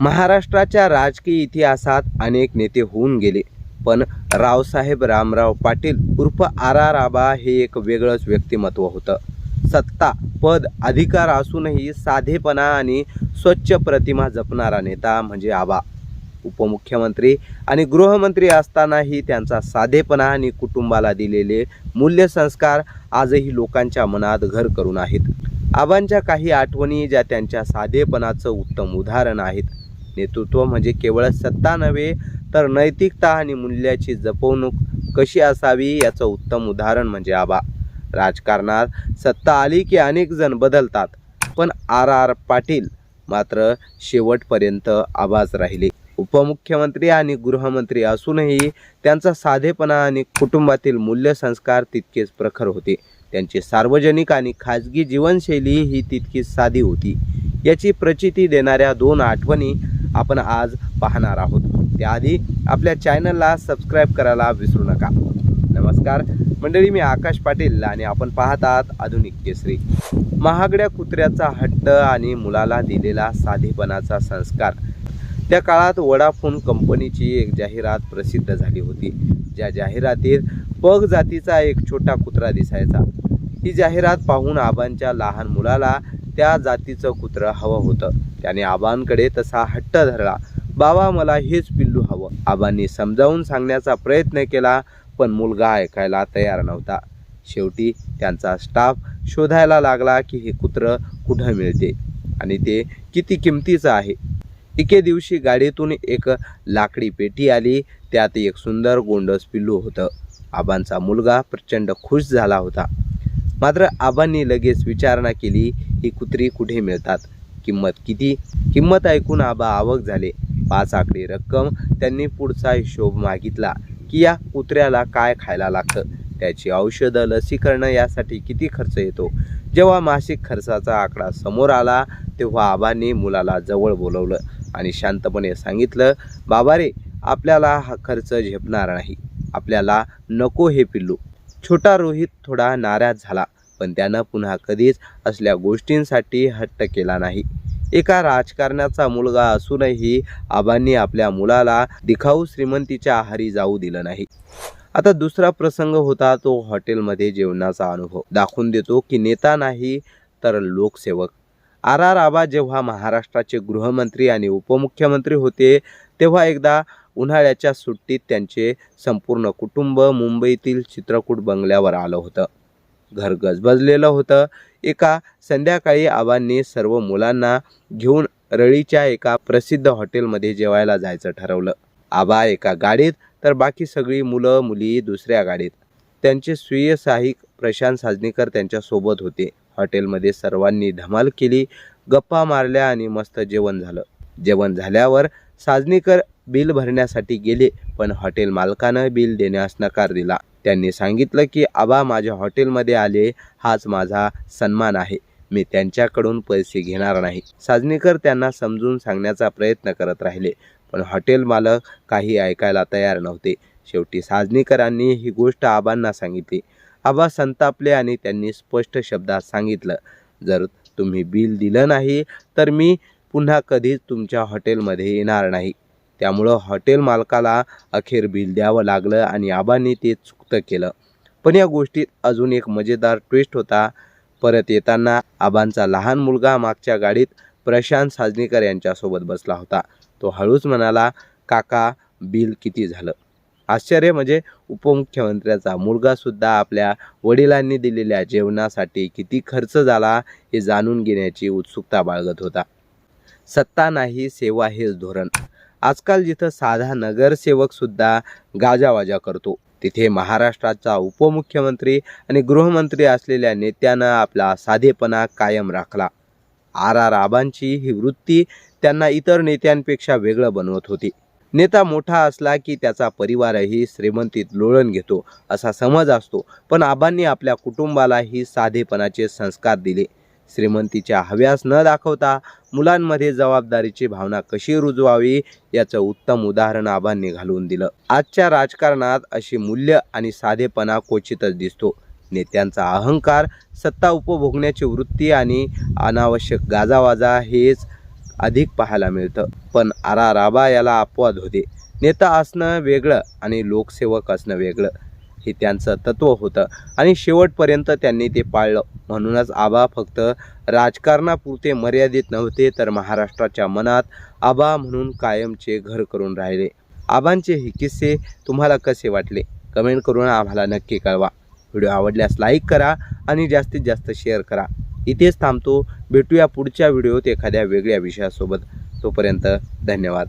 महाराष्ट्राच्या राजकीय इतिहासात अनेक नेते होऊन गेले. पण रावसाहेब रामराव पाटील उर्फ आर आर आबा हे एक वेगळंच व्यक्तिमत्व होतं. सत्ता पद अधिकार असूनही साधेपणा आणि स्वच्छ प्रतिमा जपणारा नेता म्हणजे आबा. उपमुख्यमंत्री आणि गृहमंत्री असतानाही त्यांचा साधेपणा आणि कुटुंबाला दिलेले मूल्यसंस्कार आजही लोकांच्या मनात घर करून आहेत. आबांच्या काही आठवणी ज्या त्यांच्या साधेपणाचं उत्तम उदाहरण आहेत. नेतृत्व म्हणजे केवळ सत्ता नव्हे तर नैतिकता आणि मूल्याची जपवणूक कशी असावी याचं उत्तम उदाहरण म्हणजे आबा. राजकारणात सत्ता आली की अनेक जण बदलतात पण आर आर पाटील मात्र शेवटपर्यंत आबाच राहिले. उपमुख्यमंत्री आणि गृहमंत्री असूनही त्यांचा साधेपणा आणि कुटुंबातील मूल्यसंस्कार तितकेच प्रखर होते. त्यांची सार्वजनिक आणि खाजगी जीवनशैली ही तितकीच साधी होती. याची प्रचिती देणाऱ्या दोन आठवणी आपण आज पाहणार आहोत. त्याआधी आपल्या चॅनलला सबस्क्राईब करायला विसरू नका. नमस्कार. मंडळी मी आकाश पाटील आणि आपण पाहत आहात आधुनिक केसरी. महागड्या कुत्र्याचा हट्ट आणि मुलाला दिलेला साधेपणाचा संस्कार. त्या काळात वडाफोन कंपनीची एक जाहिरात प्रसिद्ध झाली होती. ज्या जाहिरातीत पग जातीचा एक छोटा कुत्रा दिसायचा. ही जाहिरात पाहून आबांच्या लहान मुलाला त्या जातीचं कुत्रं हवं होतं. त्याने आबांकडे तसा हट्ट धरला. बाबा मला हेच पिल्लू हवं. आबांनी समजावून सांगण्याचा प्रयत्न केला पण मुलगा ऐकायला तयार नव्हता. शेवटी त्यांचा स्टाफ शोधायला लागला की हे कुत्रं कुठं मिळते आणि ते किती किमतीचं आहे. एके दिवशी गाडीतून एक लाकडी पेटी आली. त्यात एक सुंदर गोंडस पिल्लू होतं. आबांचा मुलगा प्रचंड खुश झाला होता. मात्र आबांनी लगेच विचारणा केली ही कुत्री कुठे मिळतात? किंमत किती? किंमत ऐकून आबा आवक झाले. पाच आकडी रक्कम त्यांनी पुढचा हिशोब मागितला की या कुत्र्याला काय खायला लागतं? त्याची औषधं लसीकरणं यासाठी किती खर्च येतो? जेव्हा मासिक खर्चाचा आकडा समोर आला तेव्हा आबांनी मुलाला जवळ बोलवलं आणि शांतपणे सांगितलं बाबा रे आपल्याला हा खर्च झेपणार नाही. आपल्याला नको हे पिल्लू. छोटा रोहित थोडा नाराज झाला. पण त्यानं पुन्हा कधीच असल्या गोष्टींसाठी हट्ट केला नाही. एका राजकारण्याचा मुलगा असूनही आबांनी आपल्या मुलाला दिखाऊ श्रीमंतीच्या आहारी जाऊ दिलं नाही. आता दुसरा प्रसंग होता तो हॉटेलमध्ये जेवणाचा अनुभव. दाखवून देतो की नेता नाही तर लोकसेवक. आर आर आबा जेव्हा महाराष्ट्राचे गृहमंत्री आणि उपमुख्यमंत्री होते तेव्हा एकदा उन्हाळ्याच्या सुट्टीत त्यांचे संपूर्ण कुटुंब मुंबईतील चित्रकूट बंगल्यावर आलं होतं. घर गजबजलेलं होतं. एका संध्याकाळी आबांनी सर्व मुलांना घेऊन रळीच्या एका प्रसिद्ध हॉटेलमध्ये जेवायला जायचं ठरवलं. आबा एका गाडीत तर बाकी सगळी मुलं मुली दुसऱ्या गाडीत. त्यांचे स्वीय साहिक प्रशांत साजनीकर त्यांच्यासोबत होते. हॉटेलमध्ये सर्वांनी धमाल केली गप्पा मारल्या आणि मस्त जेवण झालं. जेवण झाल्यावर साजनीकर बिल भरण्यासाठी गेले पण हॉटेल मालकानं बिल देण्यास नकार दिला. त्यांनी सांगितलं की आबा माझ्या हॉटेलमध्ये आले हाच माझा सन्मान आहे. मी त्यांच्याकडून पैसे घेणार नाही. साजनीकर त्यांना समजून सांगण्याचा प्रयत्न करत राहिले पण हॉटेल मालक काही ऐकायला तयार नव्हते. शेवटी साजनीकरांनी ही गोष्ट आबांना सांगितली. आबा संतापले आणि त्यांनी स्पष्ट शब्दात सांगितलं जर तुम्ही बिल दिलं नाही तर मी पुन्हा कधीच तुमच्या हॉटेलमध्ये येणार नाही. त्यामुळं हॉटेल मालकाला अखेर बिल द्यावं लागलं आणि आबांनी ते चुकतं केलं. पण या गोष्टीत अजून एक मजेदार ट्विस्ट होता. परत येताना आबांचा लहान मुलगा मागच्या गाडीत प्रशांत साजनीकर यांच्यासोबत बसला होता. तो हळूच म्हणाला काका बिल किती झालं? आश्चर्य म्हणजे उपमुख्यमंत्र्याचा मुलगासुद्धा आपल्या वडिलांनी दिलेल्या जेवणासाठी किती खर्च झाला हे जाणून घेण्याची उत्सुकता बाळगत होता. सत्ता नाही सेवा हेच धोरण. आजकाल जिथं साधा नगरसेवकसुद्धा गाजावाजा करतो तिथे महाराष्ट्राचा उपमुख्यमंत्री आणि गृहमंत्री असलेल्या नेत्यानं आपला साधेपणा कायम राखला. आर आर आबांची ही वृत्ती त्यांना इतर नेत्यांपेक्षा वेगळं बनवत होती. नेता मोठा असला की त्याचा परिवारही श्रीमंतीत लोळण घेतो असा समज असतो. पण आबांनी आपल्या कुटुंबालाही साधेपणाचे संस्कार दिले. श्रीमंतीच्या हव्यास न दाखवता मुलांमध्ये जबाबदारीची भावना कशी रुजवावी याचं उत्तम उदाहरण आबांनी घालून दिलं. आजच्या राजकारणात अशी मूल्य आणि साधेपणा क्वचितच दिसतो. नेत्यांचा अहंकार सत्ता उपभोगण्याची वृत्ती आणि अनावश्यक गाजावाजा हेच अधिक पाहायला मिळतं. पण आरा राबा याला अपवाद होते. नेता असणं वेगळं आणि लोकसेवक असणं वेगळं. हे त्यांचं तत्त्व होतं. आणि शेवटपर्यंत त्यांनी ते पाळलं. म्हणूनच आबा फक्त राजकारणापुरते मर्यादित नव्हते तर महाराष्ट्राच्या मनात आबा म्हणून कायमचे घर करून राहिले. आबांचे हे किस्से तुम्हाला कसे वाटले? कमेंट करून आम्हाला नक्की कळवा. व्हिडिओ आवडल्यास लाईक करा आणि जास्तीत जास्त शेअर करा. इथेच थांबतो. भेटूया पुढच्या व्हिडिओत एखाद्या वेगळ्या विषयासोबत. तोपर्यंत धन्यवाद.